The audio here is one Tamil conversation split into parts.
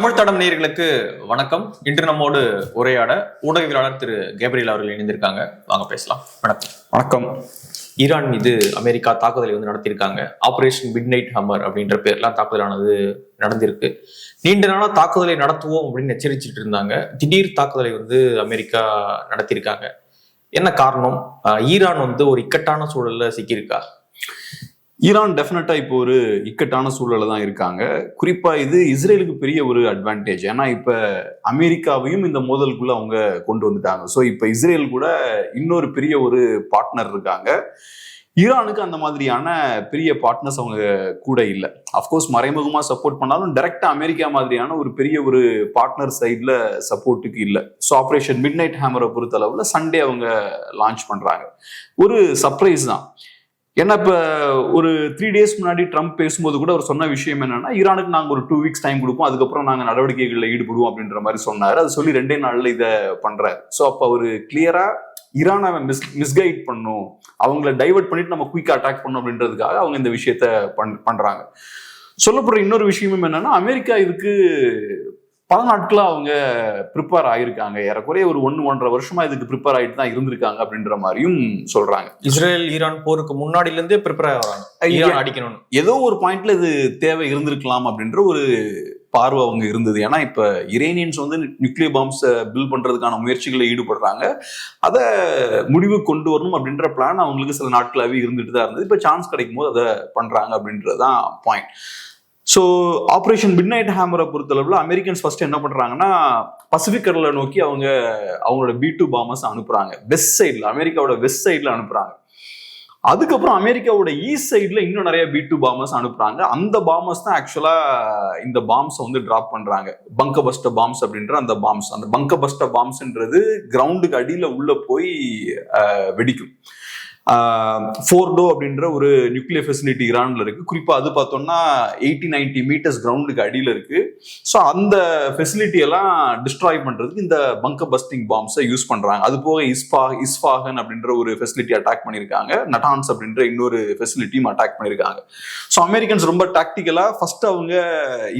தமிழ் தடம் நேயர்களுக்கு வணக்கம். இன்று நம்மோடு உரையாட ஊடகவியலாளர் திரு கேப்ரியல் அவர்கள் இணைந்திருக்காங்க. வாங்க பேசலாம். வணக்கம். வணக்கம். ஈரான் மீது அமெரிக்கா தாக்குதலை வந்து நடத்தியிருக்காங்க. ஆபரேஷன் மிட் நைட் ஹம்மர் அப்படின்ற பேர்லாம் தாக்குதலானது நடந்திருக்கு. நீண்ட நாளா தாக்குதலை நடத்துவோம் அப்படின்னு எச்சரிச்சிட்டு இருந்தாங்க. திடீர் தாக்குதலை வந்து அமெரிக்கா நடத்தியிருக்காங்க. என்ன காரணம்? ஈரான் வந்து ஒரு இக்கட்டான சூழல்ல சிக்கியிருக்கா? ஈரான் டெஃபினட்டா இப்போ ஒரு இக்கட்டான சூழல்ல தான் இருக்காங்க. குறிப்பா இது இஸ்ரேலுக்கு பெரிய ஒரு அட்வான்டேஜ் ஏன்னா இப்ப அமெரிக்காவையும் இந்த மோதலுக்குள்ள அவங்க கொண்டு வந்துட்டாங்க. ஸோ இப்ப இஸ்ரேல் கூட இன்னொரு பெரிய ஒரு பார்ட்னர் இருக்காங்க. ஈரானுக்கு அந்த மாதிரியான பெரிய பார்ட்னர்ஸ் அவங்க கூட இல்லை. அஃப்கோர்ஸ் மறைமுகமா சப்போர்ட் பண்ணாலும் டைரெக்டாக அமெரிக்கா மாதிரியான ஒரு பெரிய ஒரு பார்ட்னர் சைட்ல சப்போர்ட்டுக்கு இல்லை. ஸோ ஆப்ரேஷன் மிட் நைட் ஹேமரை பொறுத்த அளவுல சண்டே அவங்க லான்ச் பண்றாங்க. ஒரு சர்ப்ரைஸ் தான். ஏன்னா இப்போ ஒரு த்ரீ டேஸ் முன்னாடி ட்ரம்ப் பேசும்போது கூட அவர் சொன்ன விஷயம் என்னன்னா ஈரானுக்கு நாங்கள் ஒரு டூ வீக்ஸ் டைம் கொடுப்போம். அதுக்கப்புறம் நாங்கள் நடவடிக்கைகளில் ஈடுபடுவோம். அப்படின்ற மாதிரி சொன்னார். அது சொல்லி ரெண்டே நாளில் இதை பண்ணுறாரு ஸோ அப்போ அவர் கிளியராக ஈரானை மிஸ் மிஸ்கைட் பண்ணும். அவங்கள டைவர்ட் பண்ணிட்டு நம்ம குயிக்காக அட்டாக் பண்ணும் அப்படின்றதுக்காக அவங்க இந்த விஷயத்த பண் பண்ணுறாங்க சொல்லப்படுற இன்னொரு விஷயமும் என்னன்னா அமெரிக்கா இதுக்கு பல நாட்களா அவங்க ப்ரிப்பேர் ஆயிருக்காங்க. ஏறக்குறைய ஒரு ஒன்று ஒன்றரை வருஷமா இதுக்கு ப்ரிப்பேர் ஆயிட்டு தான் இருந்திருக்காங்க அப்படின்ற மாதிரியும் சொல்றாங்க. இஸ்ரேல் ஈரான் போருக்கு முன்னாடில இருந்தே ப்ரிப்பேர் ஆகிறாங்க ஈரான் அடிக்கணும்னு. ஏதோ ஒரு பாயிண்ட்ல இது தேவை இருந்திருக்கலாம் அப்படின்ற ஒரு பார்வை அவங்க இருந்தது. ஏன்னா இப்ப இரேனியன்ஸ் வந்து நியூக்ளியர் பாம்ஸ் பில் பண்றதுக்கான முயற்சிகளை ஈடுபடுறாங்க. அதை முடிவு கொண்டு வரணும் அப்படின்ற பிளான் அவங்களுக்கு சில நாட்களாவே இருந்துட்டு தான் இருந்தது. இப்ப சான்ஸ் கிடைக்கும் போது அதை பண்றாங்க அப்படின்றதுதான் point so operation midnight ஹேமரை பொறுத்தளவுல அமெரிக்கன்ஸ் ஃபர்ஸ்ட் என்ன பண்ணுறாங்கன்னா பசிபிக் கடலை நோக்கி அவங்க அவங்களோட பி டூ பாமர்ஸ் அனுப்புறாங்க. வெஸ்ட் சைடில் அமெரிக்காவோட வெஸ்ட் சைடில் அனுப்புறாங்க. அதுக்கப்புறம் அமெரிக்காவோட ஈஸ்ட் சைடில் இன்னும் நிறைய பி டூ பாமர்ஸ் அனுப்புறாங்க. அந்த பாமர்ஸ் தான் ஆக்சுவலாக இந்த பாம்ஸை வந்து ட்ராப் பண்ணுறாங்க பங்க பஸ்ட பாம்ஸ் அப்படின்ற அந்த பாம்ஸ் அந்த பங்க பஸ்ட பாம்ஸ்ன்றது கிரவுண்டுக்கு அடியில் உள்ளே போய் வெடிக்கும். ஃபோர்டோ அப்படின்ற ஒரு நியூக்ளியர் ஃபெசிலிட்டி ஈரான்ல இருக்கு. குறிப்பா அது பார்த்தோம்னா எயிட்டி நைன்டி மீட்டர்ஸ் கிரவுண்டுக்கு அடியில் இருக்கு. ஸோ அந்த ஃபெசிலிட்டி எல்லாம் டிஸ்ட்ராய் பண்றதுக்கு இந்த பங்க பஸ்டிங் பாம்ஸை யூஸ் பண்றாங்க. அது போக இஸ்பா இஸ்பாகன் அப்படின்ற ஒரு ஃபெசிலிட்டி அட்டாக் பண்ணியிருக்காங்க. நட்டான்ஸ் அப்படின்ற இன்னொரு ஃபெசிலிட்டியும் அட்டாக் பண்ணியிருக்காங்க. ஸோ அமெரிக்கன்ஸ் ரொம்ப டாக்டிக்கலா ஃபர்ஸ்ட் அவங்க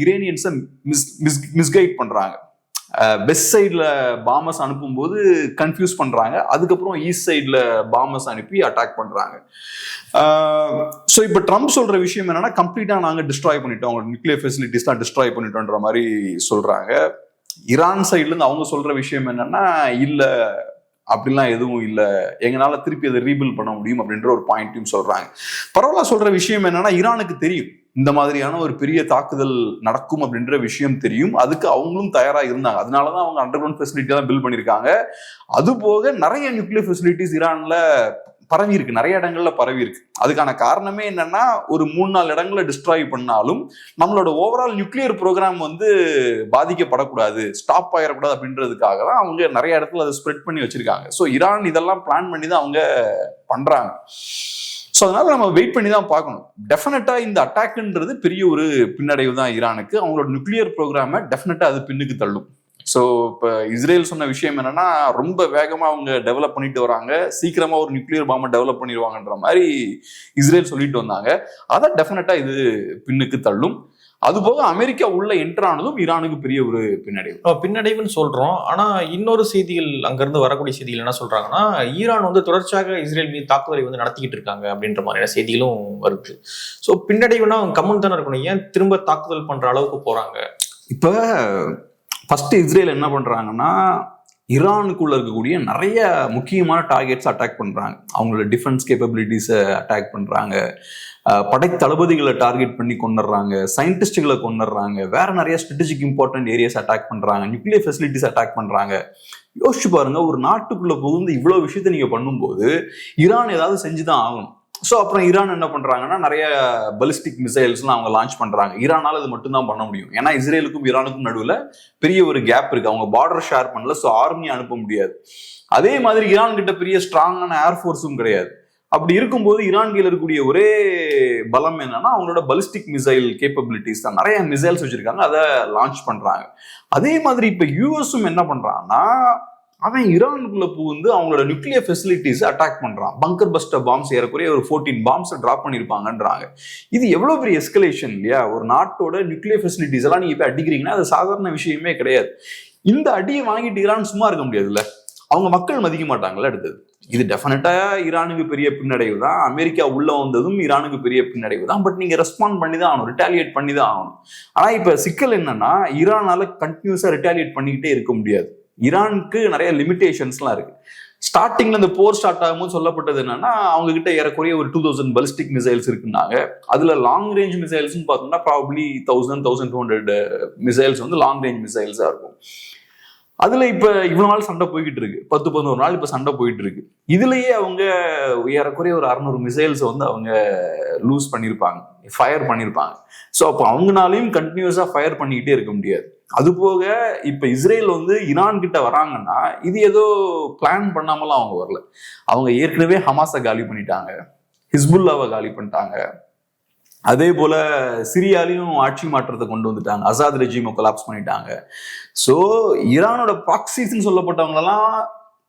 இரேனியன்ஸை மிஸ் மிஸ் மிஸ்கைட் பண்றாங்க. வெஸ்ட் சைடில் பாமஸ் அனுப்பும்போது கன்ஃபியூஸ் பண்ணுறாங்க அதுக்கப்புறம் ஈஸ்ட் சைடில் பாமஸ் அனுப்பி அட்டாக் பண்ணுறாங்க ஸோ இப்போ ட்ரம்ப் சொல்கிற விஷயம் என்னென்னா கம்ப்ளீட்டாக நாங்கள் டிஸ்ட்ராய் பண்ணிட்டோம். அவங்க நியூக்ளியர் ஃபெசிலிட்டிஸ் தான் டிஸ்ட்ராய் பண்ணிட்டோன்ற மாதிரி சொல்கிறாங்க ஈரான் சைட்லேருந்து அவங்க சொல்கிற விஷயம் என்னன்னா இல்லை அப்படிலாம் எதுவும் இல்லை. எங்களால் திருப்பி அதை ரீபில் பண்ண முடியும் அப்படின்ற ஒரு பாயிண்ட்டையும் சொல்கிறாங்க பரவாயில்ல சொல்கிற விஷயம் என்னென்னா ஈரானுக்கு தெரியும். இந்த மாதிரியான ஒரு பெரிய தாக்குதல் நடக்கும் அப்படின்ற விஷயம் தெரியும். அதுக்கு அவங்களும் தயாராக இருந்தாங்க. அதனாலதான் அவங்க அண்டர் கிரவுண்ட் ஃபெசிலிட்டி தான் பில்ட் பண்ணியிருக்காங்க. அது போக நிறைய நியூக்ளியர் ஃபெசிலிட்டிஸ் ஈரானில் பரவி இருக்கு நிறைய இடங்கள்ல பரவி இருக்கு அதுக்கான காரணமே என்னன்னா ஒரு மூணு நாலு இடங்களை டிஸ்ட்ராய் பண்ணாலும் நம்மளோட ஓவரால் நியூக்ளியர் ப்ரோக்ராம் வந்து பாதிக்கப்படக்கூடாது ஸ்டாப் ஆயிடக்கூடாது அப்படின்றதுக்காக தான் அவங்க நிறைய இடத்துல அதை ஸ்ப்ரெட் பண்ணி வச்சிருக்காங்க. ஸோ ஈரான் இதெல்லாம் பிளான் பண்ணி தான் அவங்க பண்றாங்க. ஸோ அதனால நம்ம வெயிட் பண்ணி தான் பார்க்கணும். டெஃபினட்டா இந்த அட்டாக்ன்றது பெரிய ஒரு பின்னடைவு தான் ஈரானுக்கு. அவங்களோட நியூக்ளியர் ப்ரோக்ராமை டெஃபினட்டா அது பின்னுக்கு தள்ளும். ஸோ இப்போ இஸ்ரேல் சொன்ன விஷயம் என்னன்னா ரொம்ப வேகமாக அவங்க டெவலப் பண்ணிட்டு வராங்க. சீக்கிரமாக ஒரு நியூக்ளியர் பாம்பை டெவலப் பண்ணிடுவாங்கன்ற மாதிரி இஸ்ரேல் சொல்லிட்டு வந்தாங்க. அதை டெஃபினட்டாக இது பின்னுக்கு தள்ளும். அது போக அமெரிக்கா உள்ள என்டர் ஆனதும் ஈரானுக்கு பெரிய ஒரு பின்னடைவு. பின்னடைவுன்னு சொல்றோம். ஆனா இன்னொரு செய்திகள் அங்கிருந்து வரக்கூடிய செய்திகள் என்ன சொல்றாங்கன்னா ஈரான் வந்து தொடர்ச்சியாக இஸ்ரேல் மீது தாக்குதலை வந்து நடத்திக்கிட்டு இருக்காங்க அப்படின்ற மாதிரியான செய்திகளும் வருது. ஸோ பின்னடைவுனா அவங்க கம்மன் தானே இருக்கணும். ஏன் திரும்ப தாக்குதல் பண்ற அளவுக்கு போறாங்க? இப்போ ஃபர்ஸ்ட் இஸ்ரேல் என்ன பண்றாங்கன்னா ஈரானுக்குள்ள இருக்கக்கூடிய நிறைய முக்கியமான டார்கெட்ஸ் அட்டாக் பண்றாங்க. அவங்களோட டிஃபென்ஸ் கேப்பபிலிட்டிஸை அட்டாக் பண்றாங்க. படைத்தளபதிகளை படை தளபதிகளை டார்கெட் பண்ணி கொண்டுடுறாங்க சயின்டிஸ்டுகளை கொண்டுடுறாங்க வேற நிறைய ஸ்ட்ராட்டஜிக் இம்பார்ட்டன்ட் ஏரியாஸ் அட்டாக் பண்றாங்க நியூக்ளியர் ஃபெசிலிட்டிஸ் அட்டாக் பண்றாங்க. யோசிச்சு பாருங்க ஒரு நாட்டுக்குள்ள புகுந்து இவ்வளவு விஷயத்த நீங்க பண்ணும்போது ஈரான் ஏதாவது செஞ்சுதான் ஆகணும். ஸோ அப்புறம் ஈரான் என்ன பண்றாங்கன்னா நிறைய பலிஸ்டிக் மிசைல்ஸ்லாம் அவங்க லான்ச் பண்றாங்க. ஈரானால இது மட்டும்தான் பண்ண முடியும். ஏன்னா இஸ்ரேலுக்கும் ஈரானுக்கும் நடுவில் பெரிய ஒரு கேப் இருக்கு. அவங்க பார்டர் ஷேர் பண்ணல ஸோ ஆர்மி அனுப்ப முடியாது. அதே மாதிரி ஈரான் கிட்ட பெரிய ஸ்ட்ராங்கான ஏர்ஃபோர்ஸும் கிடையாது. அப்படி இருக்கும்போது ஈரான் கீழ இருக்கக்கூடிய ஒரே பலம் என்னன்னா அவங்களோட பலிஸ்டிக் மிசைல் கேப்பபிலிட்டிஸ் தான். நிறைய மிசைல்ஸ் வச்சிருக்காங்க அதை லான்ச் பண்றாங்க. அதே மாதிரி இப்ப யூஎஸும் என்ன பண்றான்னா அவன் ஈரானுக்குள்ள புகுந்து அவங்களோட நியூக்ளியர் ஃபெசிலிட்டிஸ் அட்டாக் பண்றான். பங்கர் பஸ்டர் பாம்ஸ் ஏறக்குறைய ஒரு ஃபோர்டீன் பாம்ஸ் டிராப் பண்ணிருப்பாங்கன்றாங்க. இது எவ்வளவு பெரிய எஸ்கலேஷன் இல்லையா? ஒரு நாட்டோட நியூக்ளியர் ஃபெசிலிட்டிஸ் எல்லாம் நீங்க போய் அடிக்கிறீங்கன்னா அது சாதாரண விஷயமே கிடையாது. இந்த அடியை வாங்கிட்டு ஈரான் சும்மா இருக்க முடியாதுல்ல? அவங்க மக்கள் மதிக்க மாட்டாங்கல்ல அடுத்தது. இது டெஃபினட்டா ஈரானுக்கு பெரிய பின்னடைவு தான். அமெரிக்கா உள்ள வந்ததும் ஈரானுக்கு பெரிய பின்னடைவு தான். பட் நீங்க ரெஸ்பாண்ட் பண்ணி தான் ஆகணும் ரிட்டாலியேட் பண்ணி தான் ஆகணும். ஆனா இப்ப சிக்கல் என்னன்னா ஈரானால கண்டினியூஸா ரிட்டாலியேட் பண்ணிக்கிட்டே இருக்க முடியாது. ஈரானுக்கு நிறைய லிமிடேஷன்ஸ்லாம் இருக்கு. ஸ்டார்டிங்ல இந்த போர் ஸ்டார்ட் ஆகும்போது சொல்லப்பட்டது என்னன்னா அவங்க கிட்ட ஏறக்குறைய ஒரு டூ தௌசண்ட் பலிஸ்டிக் மிசைல்ஸ் இருக்குன்னாங்க. அதுல லாங் ரேஞ்ச் மிசைல்ஸ் பார்த்தோம்னா probably thousand thousand two hundred missiles வந்து லாங் ரேஞ்ச் மிசைல்ஸா இருக்கும். அதுல இப்ப இவ்வளவு நாள் சண்டை போய்கிட்டு இருக்கு. பத்து பதினோரு நாள் இப்ப சண்டை போயிட்டு இருக்கு. இதுலயே அவங்க ஏறக்குறைய ஒரு அறுநூறு மிசைல்ஸ் வந்து அவங்க லூஸ் பண்ணியிருப்பாங்க ஃபயர் பண்ணியிருப்பாங்க ஸோ அப்போ அவங்கனாலையும் கண்டினியூஸா ஃபயர் பண்ணிக்கிட்டே இருக்க முடியாது. அது போக இப்ப இஸ்ரேல் வந்து ஈரான் கிட்ட வராங்கன்னா இது ஏதோ பிளான் பண்ணாமலாம் அவங்க வரல. அவங்க ஏற்கனவே ஹமாஸை காலி பண்ணிட்டாங்க. ஹிஸ்புல்லாவை காலி பண்ணிட்டாங்க. அதே போல சிரியாலையும் ஆட்சி மாற்றத்தை கொண்டு வந்துட்டாங்க. அசாத் ரெஜிமை கொலாப்ஸ் பண்ணிட்டாங்க. ஸோ ஈரானோட ப்ராக்சிஸ்ன்னு சொல்லப்பட்டவங்களெல்லாம்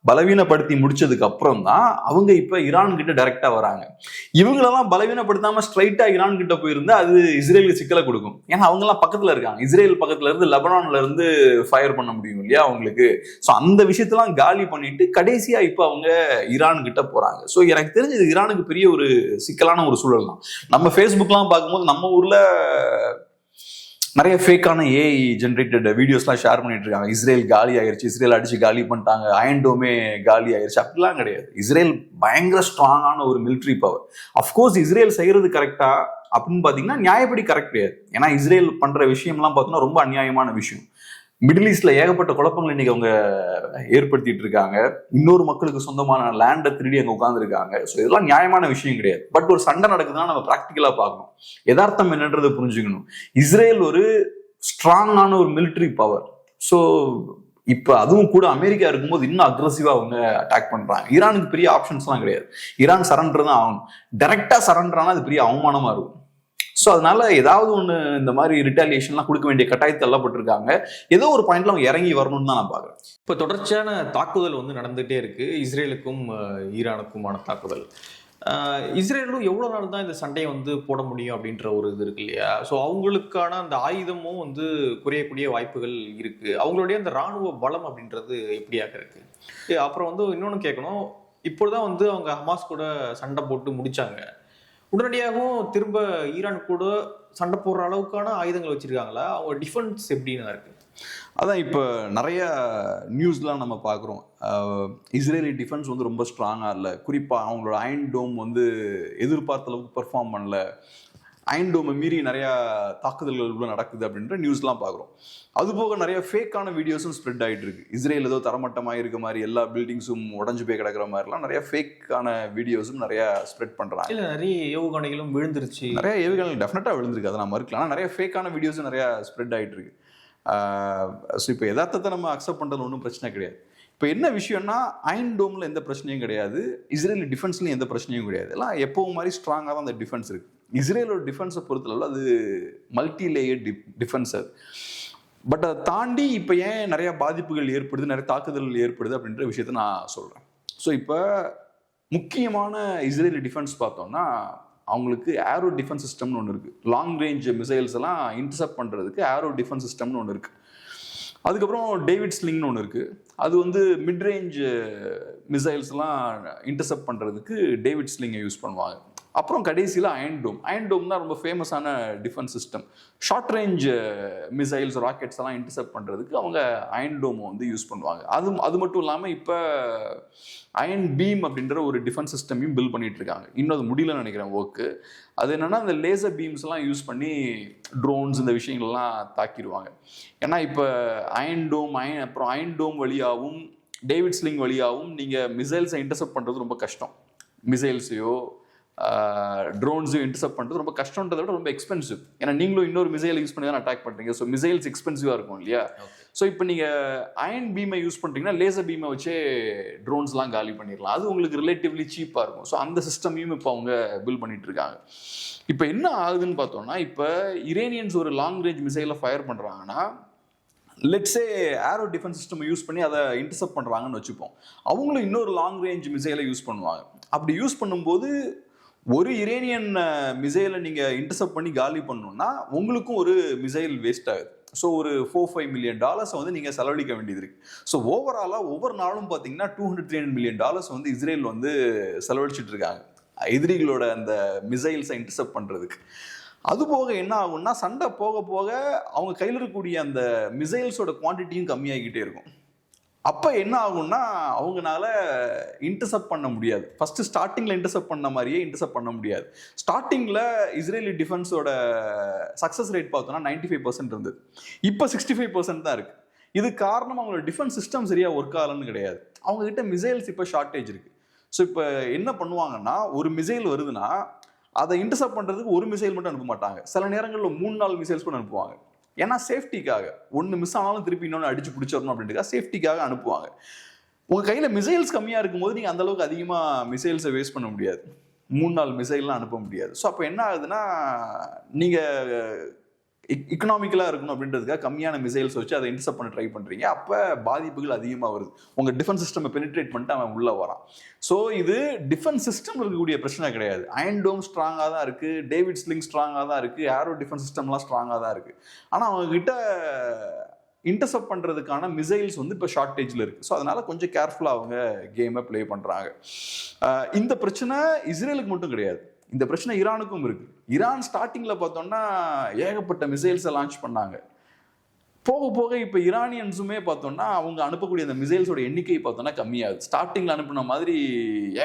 பலவீனப்படுத்தி முடிச்சதுக்கு அப்புறம் தான் அவங்க இப்ப ஈரான் கிட்ட டைரக்டா வராங்க. இவங்களெல்லாம் பலவீனப்படுத்தாம ஸ்ட்ரைட்டா ஈரான் கிட்ட போயிருந்தா அது இஸ்ரேலுக்கு சிக்கலை கொடுக்கும். ஏன்னா அவங்க எல்லாம் பக்கத்துல இருக்காங்க. இஸ்ரேல் பக்கத்துல இருந்து லெபனான்ல இருந்து ஃபயர் பண்ண முடியும் இல்லையா அவங்களுக்கு? ஸோ அந்த விஷயத்தெல்லாம் காலி பண்ணிட்டு கடைசியா இப்ப அவங்க ஈரான் கிட்ட போறாங்க. ஸோ எனக்கு தெரிஞ்சு இது ஈரானுக்கு பெரிய ஒரு சிக்கலான ஒரு சூழல் தான். நம்ம ஃபேஸ்புக்லாம் பார்க்கும்போது நம்ம ஊர்ல நிறைய ஃபேக்கான ஏஐ ஜென்ரேட்டட் வீடியோஸ்லாம் ஷேர் பண்ணிட்டு இருக்காங்க. இஸ்ரேல் காலி ஆயிருச்சு இஸ்ரேல் அடிச்சு காலி பண்ணிட்டாங்க அயன்டோமே காலி ஆயிருச்சு. அப்படிலாம் கிடையாது. இஸ்ரேல் பயங்கர ஸ்ட்ராங்கான ஒரு மிலிட்ரி பவர் அஃப்கோர்ஸ் இஸ்ரேல் செய்யறது கரெக்டா அப்படின்னு பாத்தீங்கன்னா நியாயப்படி கரெக்ட் கிடையாது ஏன்னா இஸ்ரேல் பண்ற விஷயம்லாம் பார்த்தோம்னா ரொம்ப அநியாயமான விஷயம். மிடில் ஈஸ்ட்ல ஏகப்பட்ட குழப்பங்கள் இன்னைக்கு அவங்க ஏற்படுத்திட்டு இருக்காங்க. இன்னொரு மக்களுக்கு சொந்தமான லேண்டை திருடி அங்க உட்காந்துருக்காங்க ஸோ இதெல்லாம் நியாயமான விஷயம் கிடையாது. பட் ஒரு சண்டை நடக்குதுன்னா நம்ம ப்ராக்டிக்கலா பார்க்கணும். யதார்த்தம் என்னன்றதை புரிஞ்சுக்கணும். இஸ்ரேல் ஒரு ஸ்ட்ராங்கான ஒரு மிலிட்ரி பவர் ஸோ இப்போ அதுவும் கூட அமெரிக்கா இருக்கும்போது இன்னும் அக்ரஸிவா அவங்க அட்டாக் பண்றாங்க. ஈரானுக்கு பெரிய ஆப்ஷன்ஸ்லாம் கிடையாது. ஈரான் சரண்டர் தான் ஆகணும். டைரக்டா சரண்டர் ஆனால் அது பெரிய அவமானமா இருக்கும். ஸோ அதனால ஏதாவது ஒன்று இந்த மாதிரி ரிட்டாலியேஷன்லாம் கொடுக்க வேண்டிய கட்டாயத்தை தள்ளப்பட்டிருக்காங்க. ஏதோ ஒரு பாயிண்ட்ல அவங்க இறங்கி வரணும்னு தான் நான் பார்க்குறேன். இப்போ தொடர்ச்சியான தாக்குதல் வந்து நடந்துகிட்டே இருக்கு. இஸ்ரேலுக்கும் ஈரானுக்குமான தாக்குதல். இஸ்ரேலும் எவ்வளோ நாள் தான் இந்த சண்டையை வந்து போட முடியும் அப்படின்ற ஒரு இது இருக்கு இல்லையா? ஸோ அவங்களுக்கான அந்த ஆயுதமும் வந்து குறையக்கூடிய வாய்ப்புகள் இருக்கு. அவங்களுடைய அந்த ராணுவ பலம் அப்படின்றது எப்படியாக இருக்கு? அப்புறம் வந்து இன்னொன்று கேட்கணும். இப்பொழுதுதான் வந்து அவங்க ஹமாஸ் கூட சண்டை போட்டு முடிச்சாங்க. உடனடியாகவும் திரும்ப ஈரான் கூட சண்டை போடுற அளவுக்கான ஆயுதங்கள் வச்சிருக்காங்களா? அவங்க டிஃபென்ஸ் எப்படின்னு இருக்கு? அதான் இப்போ நிறைய நியூஸ்லாம் நம்ம பார்க்குறோம். இஸ்ரேலி டிஃபென்ஸ் வந்து ரொம்ப ஸ்ட்ராங்காக இல்லை. குறிப்பாக அவங்களோட அயன் டோம் வந்து எதிர்பார்த்த அளவுக்கு பெர்ஃபார்ம் பண்ணல. அயன் டோமை மீறி நிறையா தாக்குதல்கள் உள்ள நடக்குது அப்படின்ற நியூஸ்லாம் பார்க்குறோம். அதுபோக நிறைய ஃபேக்கான வீடியோஸும் ஸ்ப்ரெட் ஆகிட்டு இருக்கு இஸ்ரேல் ஏதோ தரமட்டமாக இருக்க மாதிரி எல்லா பில்டிங்ஸும் உடஞ்சு போய் கிடக்கிற மாதிரிலாம் நிறைய ஃபேக்கான வீடியோஸும் நிறைய ஸ்ப்ரெட் பண்ணுறாங்க இல்ல நிறைய ஏவுகணைகளும் விழுந்துருச்சு. நிறைய ஏவுகணைகள் டெஃபினட்டாக விழுந்திருக்கு. அதை நான் மறுக்கலாம் ஆனால் நிறைய ஃபேக்கான வீடியோஸும் நிறைய ஸ்ப்ரெட் ஆகிட்டு இருக்கு ஸோ இப்போ யதார்த்தத்தை நம்ம அக்செப்ட் பண்ணுறது ஒன்றும் பிரச்சனை கிடையாது. இப்போ என்ன விஷயம்னா அயன் டோமில் எந்த பிரச்சனையும் கிடையாது. இஸ்ரேல் டிஃபென்ஸ்லையும் எந்த பிரச்சனையும் கிடையாது. எல்லாம் எப்பவும் மாதிரி ஸ்ட்ராங்காக தான் அந்த டிஃபென்ஸ் இருக்கு. இஸ்ரேலோட டிஃபென்ஸை பொறுத்தளவு அது multi layer d defence but அதை தாண்டி இப்போ ஏன் நிறைய பாதிப்புகள் ஏற்படுது நிறைய தாக்குதல்கள் ஏற்படுது அப்படின்ற விஷயத்த நான் சொல்கிறேன் ஸோ இப்போ முக்கியமான இஸ்ரேலி டிஃபென்ஸ் பார்த்தோம்னா அவங்களுக்கு ஏரோ டிஃபென்ஸ் சிஸ்டம்னு ஒன்று இருக்குது லாங் ரேஞ்ச் மிசைல்ஸ் எல்லாம் இன்டர்செப்ட் பண்ணுறதுக்கு ஏரோ டிஃபென்ஸ் சிஸ்டம்னு ஒன்று இருக்குது அதுக்கப்புறம் டேவிட் ஸ்லிங்னு ஒன்று இருக்குது அது வந்து மிட் ரேஞ்ச் மிசைல்ஸ்லாம் இன்டர்செப்ட் பண்ணுறதுக்கு டேவிட் ஸ்லிங்கை யூஸ் பண்ணுவாங்க. அப்புறம் கடைசியில் அயன் டோம் அயன் டோம் தான் ரொம்ப ஃபேமஸான defence system short range missiles rockets எல்லாம் இன்டர்செப்ட் பண்ணுறதுக்கு அவங்க அயன் டோமை வந்து யூஸ் பண்ணுவாங்க. அது அது மட்டும் இல்லாமல் இப்போ அயன் பீம் அப்படின்ற ஒரு டிஃபென்ஸ் சிஸ்டமையும் பில் பண்ணிட்டு இருக்காங்க. இன்னும் அது முடியலன்னு நினைக்கிறேன் ஒர்க்கு அது என்னன்னா அந்த லேசர் பீம்ஸ்லாம் யூஸ் பண்ணி ட்ரோன்ஸ் இந்த விஷயங்கள்லாம் தாக்கிடுவாங்க. ஏன்னா இப்போ அயன் டோம் அயன் அப்புறம் அயன் டோம் வழியாகவும் டேவிட் ஸ்லிங் வழியாகவும் நீங்கள் மிசைல்ஸை இன்டர்செப்ட் பண்ணுறது ரொம்ப கஷ்டம். மிசைல்ஸையோ ட்ரோன்ஸையும் இன்டர்செப்ட் பண்ணுறது ரொம்ப கஷ்டன்றதை விட ரொம்ப எக்ஸ்பென்சிவ் ஏன்னா நீங்களும் இன்னொரு மிசைல் யூஸ் பண்ணி தான் அட்டாக் பண்ணுறீங்க ஸோ மிசைல்ஸ் எக்ஸ்பென்சிவாக இருக்கும் இல்லையா? ஸோ இப்போ நீங்கள் அயன் பீமை யூஸ் பண்ணுறீங்கன்னா லேசர் பீமை வச்சே ட்ரோன்ஸ்லாம் காலி பண்ணிடலாம். அது உங்களுக்கு ரிலேட்டிவ்லி சீப்பாக இருக்கும். ஸோ அந்த சிஸ்டமையும் இப்போ அவங்க பில்ட் பண்ணிட்டு இருக்காங்க. இப்போ என்ன ஆகுதுன்னு பார்த்தோம்னா இப்போ இரேனியன்ஸ் ஒரு லாங் ரேஞ்ச் மிசைலை ஃபயர் பண்ணுறாங்கன்னா let's say arrow defence system use பண்ணி அதை இன்டர்செப்ட் பண்ணுறாங்கன்னு வச்சுப்போம். அவங்களும் இன்னொரு லாங் ரேஞ்ச் மிசைலை யூஸ் பண்ணுவாங்க. அப்படி யூஸ் பண்ணும்போது ஒரு யுரேனியன் மிசைலை நீங்கள் இன்டர்செப்ட் பண்ணி காலி பண்ணணும்னா உங்களுக்கும் ஒரு மிசைல் வேஸ்ட் ஆகுது. ஸோ ஒரு ஃபோர் ஃபைவ் மில்லியன் டாலர்ஸை வந்து நீங்கள் செலவழிக்க வேண்டியது இருக்கு. ஸோ ஓவராலாக ஒவ்வொரு நாளும் பார்த்தீங்கன்னா two hundred three hundred million dollars வந்து இஸ்ரேல் வந்து செலவழிச்சிட்டு இருக்காங்க. எதிரிகளோட அந்த மிசைல்ஸை இன்டர்செப்ட் பண்ணுறதுக்கு அது போக என்ன ஆகும்னா சண்டை போக போக அவங்க கையில் இருக்கக்கூடிய அந்த மிசைல்ஸோட குவான்டிட்டியும் கம்மியாகிக்கிட்டே இருக்கும். அப்போ என்ன ஆகும்னா அவங்கனால இன்டர்செப்ட் பண்ண முடியாது. ஃபஸ்ட்டு ஸ்டார்டிங்கில் இன்டர்செப்ட் பண்ண மாதிரியே இன்டர்செப்ட் பண்ண முடியாது. ஸ்டார்டிங்கில் இஸ்ரேலி டிஃபென்ஸோட சக்ஸஸ் ரேட் பார்த்தோம்னா நைன்டி ஃபைவ் பர்சன்ட் இருந்தது. இப்போ சிக்ஸ்டி ஃபைவ் பர்சன்ட் தான் இருக்குது இது காரணம் அவங்களோட டிஃபென்ஸ் சிஸ்டம் சரியாக ஒர்க் ஆகலன்னு கிடையாது. அவங்கக்கிட்ட மிசைல்ஸ் இப்போ ஷார்ட்டேஜ் இருக்குது ஸோ இப்போ என்ன பண்ணுவாங்கன்னா ஒரு மிசைல் வருதுன்னா அதை இன்டர்செப்ட் பண்ணுறதுக்கு ஒரு மிசைல் மட்டும் அனுப்ப மாட்டாங்க. சில நேரங்களில் மூணு நாலு மிசைல்ஸ் கூட அனுப்புவாங்க. ஏன்னா சேஃப்டிக்காக ஒன்று மிஸ் ஆனாலும் திருப்பி இன்னொன்று அடிச்சு பிடிச்சிடணும் அப்படின்றதுக்காக சேஃப்டிக்காக அனுப்புவாங்க. உங்கள் கையில் மிசைல்ஸ் கம்மியாக இருக்கும்போது நீங்கள் அந்தளவுக்கு அதிகமாக மிசைல்ஸை வேஸ்ட் பண்ண முடியாது. மூணு நாள் மிசைல்லாம் அனுப்ப முடியாது. ஸோ அப்போ என்ன ஆகுதுன்னா நீங்கள் இக்கனாமிக்கலாக இருக்கணும் அப்படின்றதுக்காக கம்மியான மிசைல்ஸ் வச்சு அதை இன்டர்செப்ட் பண்ண ட்ரை பண்ணுறீங்க அப்போ பாதிப்புகள் அதிகமாக வருது. உங்கள் டிஃபென்ஸ் சிஸ்டம் பெனிட்ரேட் பண்ணிட்டு அவன் உள்ளே வரான். ஸோ இது டிஃபென்ஸ் சிஸ்டம் இருக்கக்கூடிய பிரச்சனை கிடையாது. அயன் டோம் ஸ்ட்ராங்காக தான் இருக்குது டேவிட் ஸ்லிங் ஸ்ட்ராங்காக தான் இருக்குது ஏரோ டிஃபென்ஸ் சிஸ்டம்லாம் ஸ்ட்ராங்காக தான் இருக்குது ஆனால் அவங்கக்கிட்ட இன்டர்செப்ட் பண்ணுறதுக்கான மிசைல்ஸ் வந்து இப்போ ஷார்ட்டேஜில் இருக்குது ஸோ அதனால் கொஞ்சம் கேர்ஃபுல்லாக அவங்க கேமை ப்ளே பண்ணுறாங்க இந்த பிரச்சனை இஸ்ரேலுக்கு மட்டும் கிடையாது. இந்த பிரச்சனை ஈரானுக்கும் இருக்கு. ஈரான் ஸ்டார்டிங்ல பார்த்தோம்னா ஏகப்பட்ட மிசைல்ஸை லான்ச் பண்ணாங்க. போக போக இப்போ ஈரானியன்ஸுமே பார்த்தோம்னா அவங்க அனுப்பக்கூடிய அந்த மிசைல்ஸோட எண்ணிக்கை பார்த்தோம்னா கம்மியாகுது. ஸ்டார்டிங்கில் அனுப்பின மாதிரி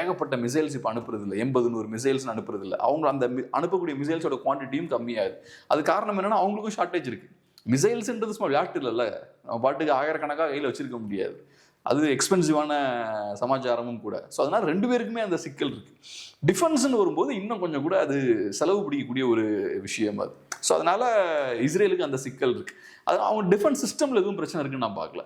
ஏகப்பட்ட மிசைல்ஸ் இப்போ அனுப்புறதில்லை. எண்பது நூறு மிசைல்ஸ் அனுப்புறதில்லை. அவங்க அந்த அனுப்பக்கூடிய மிசைல்ஸோட குவான்டிட்டியும் கம்மியாகுது. அது காரணம் என்னன்னா அவங்களுக்கும் ஷார்ட்டேஜ் இருக்குது மிசைல்ஸ்ன்றது சும்மா விளையாட்டு இல்லைல்ல. நம்ம பாட்டுக்கு ஆயிரக்கணக்காக கையில் வச்சிருக்க முடியாது. அது எக்ஸ்பென்சிவான சமாச்சாரமும் கூட. ஸோ அதனால் ரெண்டு பேருக்குமே அந்த சிக்கல் இருக்கு. டிஃபென்ஸ்னு வரும்போது இன்னும் கொஞ்சம் கூட அது செலவு பிடிக்கக்கூடிய ஒரு விஷயம் அது. ஸோ அதனால இஸ்ரேலுக்கு அந்த சிக்கல் இருக்கு. அது அவங்க டிஃபென்ஸ் சிஸ்டம்ல எதுவும் பிரச்சனை இருக்குன்னு நான் பார்க்கல.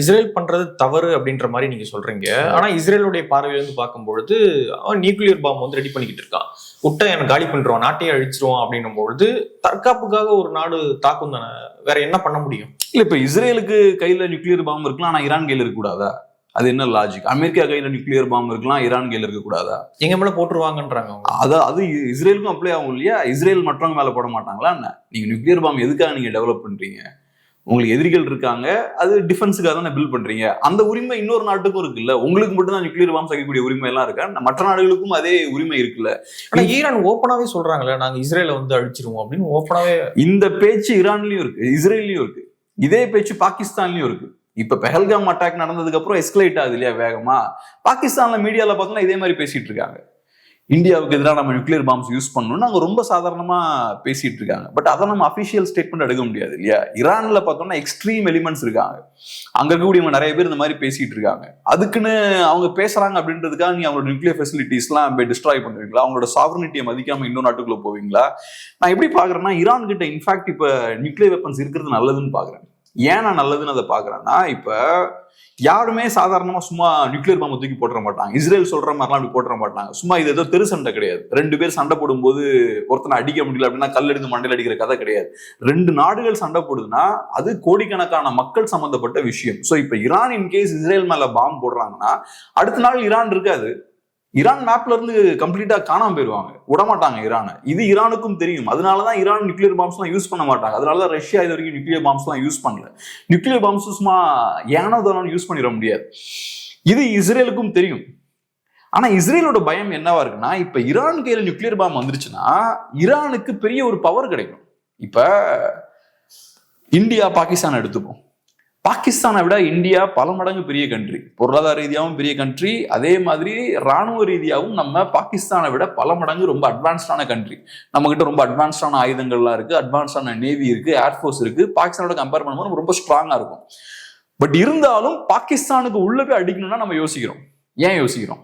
இஸ்ரேல் பண்றது தவறு அப்படின்ற மாதிரி நீங்க சொல்றீங்க. ஆனா இஸ்ரேலுடைய பார்வையிலிருந்து பார்க்கும்பொழுது அவன் நியூக்ளியர் பாம்பு வந்து ரெடி பண்ணிக்கிட்டு இருக்கான். விட்டா எனக்கு காலி பண்றோம் நாட்டையே அழிச்சிருவோம் அப்படின்னும் பொழுது தற்காப்புக்காக ஒரு நாடு தாக்கும் தானே வேற என்ன பண்ண முடியும்? இல்ல இப்ப இஸ்ரேலுக்கு கையில நியூக்ளியர் பாம் இருக்கலாம் ஆனா ஈரான் கையில இருக்கக்கூடாதா? அது என்ன லாஜிக் அமெரிக்கா கையில நியூக்ளியர் பாம் இருக்கலாம் ஈரான் கையில இருக்கக்கூடாதா? எங்க மேல போட்டுருவாங்கன்றாங்க அது அது இஸ்ரேலுக்கும் அப்ளை ஆகும் இல்லையா? இஸ்ரேல் மற்றவங்க மேல போட மாட்டாங்களா என்ன? நீங்க நியூக்ளியர் பாம் எதுக்காக நீங்க டெவலப் பண்றீங்க? உங்களுக்கு எதிரிகள் இருக்காங்க அது டிஃபென்ஸுக்காக தானே பில்ட் பண்றீங்க. அந்த உரிமை இன்னொரு நாட்டுக்கும் இருக்குல்ல? உங்களுக்கு மட்டும் தான் நியூக்ளியர் பாம் வைக்கக்கூடிய உரிமை எல்லாம் இருக்கா மற்ற நாடுகளுக்கும் அதே உரிமை இருக்குல்ல? ஆனா ஈரான் ஓப்பனாவே சொல்றாங்களே நாங்க இஸ்ரேலை வந்து அழிச்சிருவோம் அப்படின்னு ஓப்பனாவே இந்த பேச்சு ஈரான்லயும் இருக்கு இஸ்ரேல்லயும் இருக்கு. இதே பேச்சு பாகிஸ்தான்லயும் இருக்கு. இப்ப பெஹல்காம் அட்டாக் நடந்ததுக்கு அப்புறம் எஸ்கலேட் ஆகுது இல்லையா வேகமா? பாகிஸ்தான்ல மீடியால பார்த்தோம்னா இதே மாதிரி பேசிட்டு இருக்காங்க. இந்தியாவுக்கு எதிராக நம்ம நியூக்ளியர் பாம்ஸ் யூஸ் பண்ணணும்னு அவங்க ரொம்ப சாதாரணமா பேசிட்டு இருக்காங்க. பட் அதை நம்ம அஃபிஷியல் ஸ்டேட்மெண்ட் எடுக்க முடியாது இல்லையா? ஈரான்ல பார்த்தோம்னா எக்ஸ்ட்ரீம் எலிமெண்ட்ஸ் இருக்காங்க. அங்க இருக்கக்கூடியவங்க நிறைய பேர் இந்த மாதிரி பேசிட்டு இருக்காங்க. அதுக்குன்னு அவங்க பேசுறாங்க அப்படின்றதுக்காக நீ அவங்களோட நியூக்ளியர் ஃபெசிலிட்டிஸ்லாம் போய் டிஸ்ட்ராய் பண்ணுவீங்களா அவங்களோட சாவரனிட்டியை மதிக்காம இன்னொரு நாட்டுக்குள்ள போவீங்களா? நான் எப்படி பாக்குறேன்னா ஈரான் கிட்ட இன்ஃபேக்ட் இப்ப நியூக்ளியர் வெப்பன்ஸ் இருக்கிறது நல்லதுன்னு பாக்குறேன். ஏன் நான் நல்லதுன்னு அதை பாக்குறேன்னா இப்ப யாருமே சாதாரணமா சும்மா நியூக்ளியர் பாம்பை தூக்கி போட்டுற மாட்டாங்க. இஸ்ரேல் சொல்ற மாதிரிலாம் அப்படி போட்டுற மாட்டாங்க. சும்மா இது ஏதோ தெரு சண்டை கிடையாது. ரெண்டு பேர் சண்டை போடும்போது ஒருத்தனை அடிக்க முடியல அப்படின்னா கல் எடுத்து மண்டையில் அடிக்கிற கதை கிடையாது. ரெண்டு நாடுகள் சண்டை போடுதுன்னா அது கோடிக்கணக்கான மக்கள் சம்பந்தப்பட்ட விஷயம். ஸோ இப்போ ஈரான் இன்கேஸ் இஸ்ரேல் மேல பாம்பு போடுறாங்கன்னா அடுத்த நாள் ஈரான் இருக்காது. ஈரான் மேப்ல இருந்து கம்ப்ளீட்டா காணாம போயிருவாங்க. விடமாட்டாங்க ஈரானை இது ஈரானுக்கும் தெரியும். அதனாலதான் ஈரான் நியூக்ளியர் பாம்ஸ்லாம் யூஸ் பண்ண மாட்டாங்க. அதனாலதான் ரஷ்யா இது வரைக்கும் நியூக்ளியர் பாம்ஸ்லாம் யூஸ் பண்ணல. நியூக்ளியர் பாம்ஸ் சும்மா ஏனோ தானோ யூஸ் பண்ணிட முடியாது. இது இஸ்ரேலுக்கும் தெரியும். ஆனா இஸ்ரேலோட பயம் என்னவா இருக்குன்னா இப்ப ஈரான் கையில நியூக்ளியர் பாம் வந்துருச்சுன்னா ஈரானுக்கு பெரிய ஒரு பவர் கிடைக்கும். இப்ப இந்தியா பாகிஸ்தான் எடுத்துப்போம். பாகிஸ்தானை விட இந்தியா பல மடங்கு பெரிய கண்ட்ரி பொருளாதார ரீதியாகவும் பெரிய கண்ட்ரி அதே மாதிரி ராணுவ ரீதியாகவும் நம்ம பாகிஸ்தானை விட பல மடங்கு ரொம்ப அட்வான்ஸ்டான கண்ட்ரி நம்ம கிட்ட ரொம்ப அட்வான்ஸ்டான ஆயுதங்கள்லாம் இருக்கு அட்வான்ஸ்டான நேவி இருக்கு ஏர்ஃபோர்ஸ் இருக்கு. பாகிஸ்தானோட கம்பேர் பண்ணும்போது ரொம்ப ஸ்ட்ராங்காக இருக்கும். பட் இருந்தாலும் பாகிஸ்தானுக்கு உள்ள போய் அடிக்கணும்னா நம்ம யோசிக்கிறோம். ஏன் யோசிக்கிறோம்?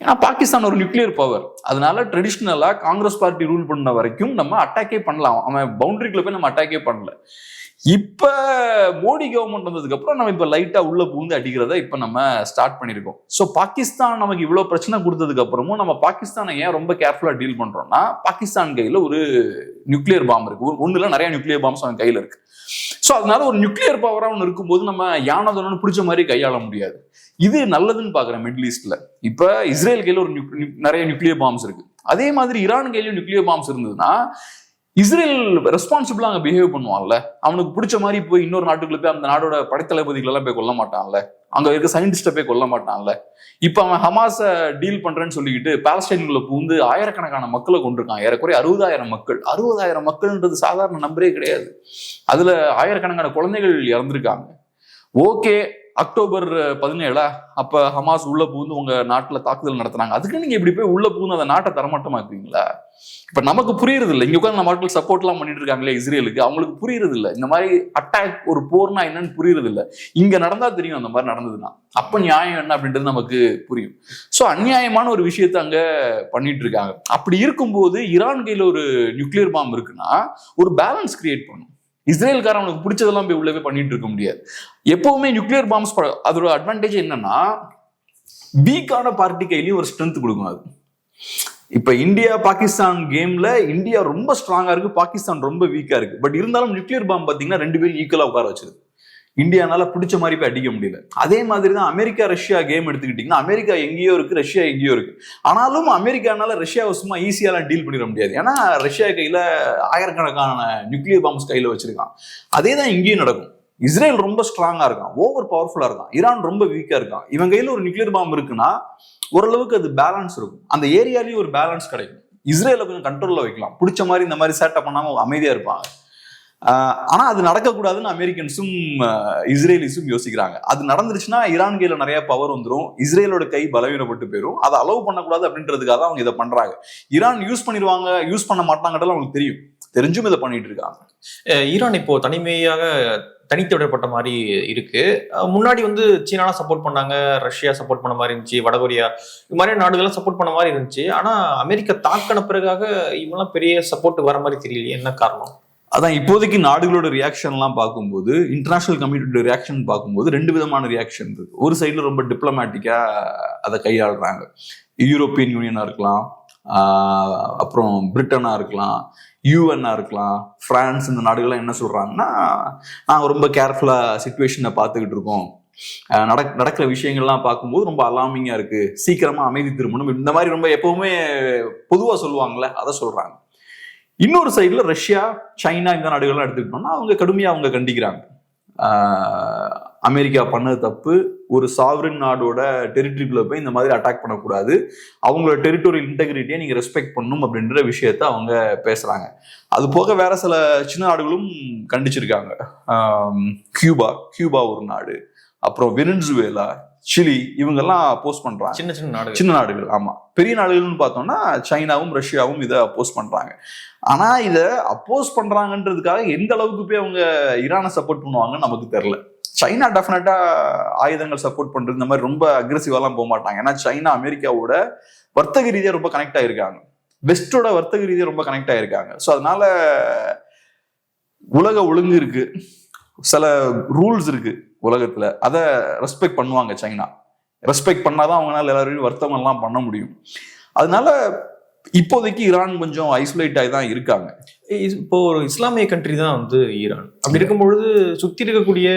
ஏன்னா பாகிஸ்தான் ஒரு நியூக்ளியர் பவர் அதனால ட்ரெடிஷ்னலாக காங்கிரஸ் பார்ட்டி ரூல் பண்ண வரைக்கும் நம்ம அட்டாக்கே பண்ணலாம். அவன் பவுண்டரிக்குள்ள போய் நம்ம அட்டாக்கே பண்ணல. இப்ப மோடி கவர்மெண்ட் வந்ததுக்கு அப்புறம் நம்ம இப்ப லைட்டா உள்ள பூந்து அடிக்கிறத இப்ப நம்ம ஸ்டார்ட் பண்ணிருக்கோம் சோ பாகிஸ்தான் நமக்கு இவ்வளவு பிரச்சனை கொடுத்ததுக்கு அப்புறமும் நம்ம பாகிஸ்தானை ஏன் ரொம்ப கேர்ஃபுல்லா டீல் பண்றோம்னா பாகிஸ்தான் கையில ஒரு நியூக்ளியர் பாம்பு இருக்கு. ஒண்ணுல நிறைய நியூக்ளியர் பாம்ஸ் அவன் கையில இருக்கு. சோ அதனால ஒரு நியூக்ளியர் பவரா ஒன்று இருக்கும்போது நம்ம யானதனு பிடிச்ச மாதிரி கையாள முடியாது. இது நல்லதுன்னு பாக்குறேன் மிடில் ஈஸ்ட்ல இப்ப இஸ்ரேல் கையில ஒரு நிறைய நியூக்ளியர் பாம்ஸ் இருக்கு. அதே மாதிரி ஈரான் கையிலும் நியூக்ளியர் பாம்ஸ் இருந்ததுன்னா இஸ்ரேல் ரெஸ்பான்சிபிளாக அங்கே பிஹேவ் பண்ணுவான்ல? அவனுக்கு பிடிச்ச மாதிரி போய் இன்னொரு நாட்டுக்குள்ள போய் அந்த நாடோட படைத்தளபதிகளெல்லாம் போய் கொல்ல மாட்டான்ல? அங்கே இருக்க சயின்டிஸ்ட்டை போய் கொல்ல மாட்டான்ல? இப்போ அவன் ஹமாஸை டீல் பண்ணுறேன்னு சொல்லிக்கிட்டு பாலஸ்டைனுக்குள்ள பூந்து ஆயிரக்கணக்கான மக்களை கொண்டிருக்கான். ஏறக்குறைய அறுபதாயிரம் மக்கள். அறுபதாயிரம் மக்கள்ன்றது சாதாரண நம்பரே கிடையாது. அதில் ஆயிரக்கணக்கான குழந்தைகள் இறந்துருக்காங்க. ஓகே அக்டோபர் பதினேழா? அப்ப ஹமாஸ் உள்ள புகுந்து உங்க நாட்டுல தாக்குதல் நடத்துனாங்க. அதுக்கு நீங்க இப்படி போய் உள்ள புகுந்து அந்த நாட்டை தரமாட்டமாக்குவீங்களா இப்ப நமக்கு புரியுறது இல்லை இங்க உட்காந்து நம்ம மக்கள் சப்போர்ட் எல்லாம் பண்ணிட்டு இருக்காங்களே இஸ்ரேலுக்கு. அவங்களுக்கு புரியுறது இல்லை இந்த மாதிரி அட்டாக் ஒரு போர்னா என்னன்னு புரியுறது இல்லை இங்க நடந்தா தெரியும் அந்த மாதிரி நடந்ததுன்னா. அப்ப நியாயம் என்ன அப்படின்றது நமக்கு புரியும். சோ அநியாயமான ஒரு விஷயத்த அங்க பண்ணிட்டு இருக்காங்க. அப்படி இருக்கும்போது ஈரான் கையில ஒரு நியூக்ளியர் பாம்பு இருக்குன்னா ஒரு பேலன்ஸ் கிரியேட் பண்ணும். இஸ்ரேல்காரவங்களுக்கு அவனுக்கு பிடிச்சதெல்லாம் போய் உள்ளவே பண்ணிட்டு இருக்க முடியாது. எப்பவுமே நியூக்ளியர் பாம்ஸ் அதோட அட்வான்டேஜ் என்னன்னா வீக்கான பார்ட்டி கையிலையும் ஒரு ஸ்ட்ரென்த் கொடுக்கும் அது. இப்ப இந்தியா பாகிஸ்தான் கேம்ல இந்தியா ரொம்ப ஸ்ட்ராங்கா இருக்கு பாகிஸ்தான் ரொம்ப வீக்கா இருக்கு. பட் இருந்தாலும் நியூக்ளியர் பாம்பு பாத்தீங்கன்னா ரெண்டு பேரும் ஈக்குவலா உட்கார வச்சிருக்கு. இந்தியானால பிடிச்ச மாதிரி போய் அடிக்க முடியல. அதே மாதிரி தான் அமெரிக்கா ரஷ்யா கேம் எடுத்துக்கிட்டீங்கன்னா அமெரிக்கா எங்கேயோ இருக்கு ரஷ்யா எங்கேயோ இருக்கு. ஆனாலும் அமெரிக்கானால ரஷ்யாவை சும்மா ஈஸியாலாம் டீல் பண்ணிட முடியாது. ஏன்னா ரஷ்யா கையில ஆயிரக்கணக்கான நியூக்ளியர் பாம்ஸ் கையில வச்சிருக்கான். அதே தான் இங்கேயும் நடக்கும். இஸ்ரேல் ரொம்ப ஸ்ட்ராங்கா இருக்கான். ஓவர் பவர்ஃபுல்லா இருக்கான். ஈரான் ரொம்ப வீக்கா இருக்கான். இவன் கையில ஒரு நியூக்ளியர் பாம்பு இருக்குன்னா ஓரளவுக்கு அது பேலன்ஸ் இருக்கும். அந்த ஏரியாலையும் ஒரு பேலன்ஸ் கிடைக்கும். இஸ்ரேல கொஞ்சம் கண்ட்ரோல்ல வைக்கலாம். பிடிச்ச மாதிரி இந்த மாதிரி சேட்டை பண்ணாம அமைதியா இருப்பாங்க. ஆனா அது நடக்கக்கூடாதுன்னு அமெரிக்கன்ஸும் இஸ்ரேலிஸும் யோசிக்கிறாங்க. அது நடந்துருச்சுன்னா ஈரான் கையில நிறைய பவர் வந்துடும் இஸ்ரேலோட கை பலவீனப்பட்டு போயிடும் அதை அலோவ் பண்ணக்கூடாது அப்படின்றதுக்காக தான் அவங்க இதை பண்றாங்க. ஈரான் யூஸ் பண்ணிடுவாங்க யூஸ் பண்ண மாட்டாங்கன்றதுலாம் அவங்களுக்கு தெரியும். தெரிஞ்சும் இதை பண்ணிட்டு இருக்காங்க. ஈரான் இப்போ தனிமையாக தனித்து விடப்பட்ட மாதிரி இருக்கு. முன்னாடி வந்து சீனாலாம் சப்போர்ட் பண்ணாங்க ரஷ்யா சப்போர்ட் பண்ண மாதிரி இருந்துச்சு வடகொரியா இது மாதிரி நாடுகள்லாம் சப்போர்ட் பண்ண மாதிரி இருந்துச்சு. ஆனா அமெரிக்கா தாக்கின பிறகாக இவங்கெல்லாம் பெரிய சப்போர்ட் வர மாதிரி தெரியலையே என்ன காரணம்? அதான் இப்போதைக்கு நாடுகளோட ரியாக்ஷன்லாம் பார்க்கும்போது இன்டர்நேஷனல் கம்யூனிட்டியோட ரியாக்ஷன் பார்க்கும்போது ரெண்டு விதமான ரியாக்ஷன் இருக்கு. ஒரு சைடில் ரொம்ப டிப்ளமேட்டிக்காக அதை கையாளுறாங்க. யூரோப்பியன் யூனியனாக இருக்கலாம் அப்புறம் பிரிட்டனாக இருக்கலாம் யூஎன்னா இருக்கலாம் ஃப்ரான்ஸ் இந்த நாடுகள்லாம் என்ன சொல்கிறாங்கன்னா நாங்கள் ரொம்ப கேர்ஃபுல்லாக சுச்சுவேஷனை பார்த்துக்கிட்டு இருக்கோம். நடக் நடக்கிற விஷயங்கள்லாம் பார்க்கும்போது ரொம்ப அலாமிங்காக இருக்குது சீக்கிரமாக அமைதி திரும்பணும். இந்த மாதிரி ரொம்ப எப்போவுமே பொதுவாக சொல்லுவாங்கல்ல அதை சொல்கிறாங்க இன்னொரு சைடுல ரஷ்யா சைனா இந்த நாடுகள்லாம் எடுத்துக்கிட்டோம்னா அவங்க கடுமையா அவங்க கண்டிக்கிறாங்க. அமெரிக்கா பண்ணது தப்பு. ஒரு சாவரின் நாடோட டெரிட்டரிக்குள்ள போய் இந்த மாதிரி அட்டாக் பண்ணக்கூடாது. அவங்களோட டெரிட்டோரியல் இன்டெகிரிட்டியை நீங்க ரெஸ்பெக்ட் பண்ணணும் அப்படின்ற விஷயத்த அவங்க பேசுறாங்க. அது போக வேற சில சின்ன நாடுகளும் கண்டிச்சிருக்காங்க. கியூபா கியூபா ஒரு நாடு. அப்புறம் வெனின்சுவேலா சிலி இவங்கெல்லாம் போஸ்ட் பண்றாங்க. சின்ன சின்ன நாடுகள். சின்ன நாடுகள் ஆமா. பெரிய நாடுகள்னு பார்த்தோம்னா சைனாவும் ரஷ்யாவும் இதை அப்போஸ் பண்றாங்க. ஆனா இதை அப்போஸ் பண்றாங்கன்றதுக்காக எந்த அளவுக்கு போய் அவங்க ஈரானை சப்போர்ட் பண்ணுவாங்கன்னு நமக்கு தெரியல. சைனா டெஃபினட்டா ஆயுதங்கள் சப்போர்ட் பண்றது இந்த மாதிரி ரொம்ப அக்ரெசிவாலாம் போக மாட்டாங்க. ஏன்னா சைனா அமெரிக்காவோட வர்த்தக ரீதியா ரொம்ப கனெக்ட் ஆயிருக்காங்க. வெஸ்டோட வர்த்தக ரீதியா ரொம்ப கனெக்ட் ஆயிருக்காங்க. ஸோ அதனால உலக ஒழுங்கு இருக்கு. சில ரூல்ஸ் இருக்கு உலகத்துல. அதை ரெஸ்பெக்ட் பண்ணுவாங்க சைனா. ரெஸ்பெக்ட் பண்ணாதான் அவங்களால எல்லாரையும் வர்த்தகம் எல்லாம் பண்ண முடியும். அதனால இப்போதைக்கு ஈரான் கொஞ்சம் ஐசோலேட் ஆகி தான் இருக்காங்க. இப்போ ஒரு இஸ்லாமிய கண்ட்ரி தான் வந்து ஈரான். அப்படி இருக்கும்பொழுது சுத்தி இருக்கக்கூடிய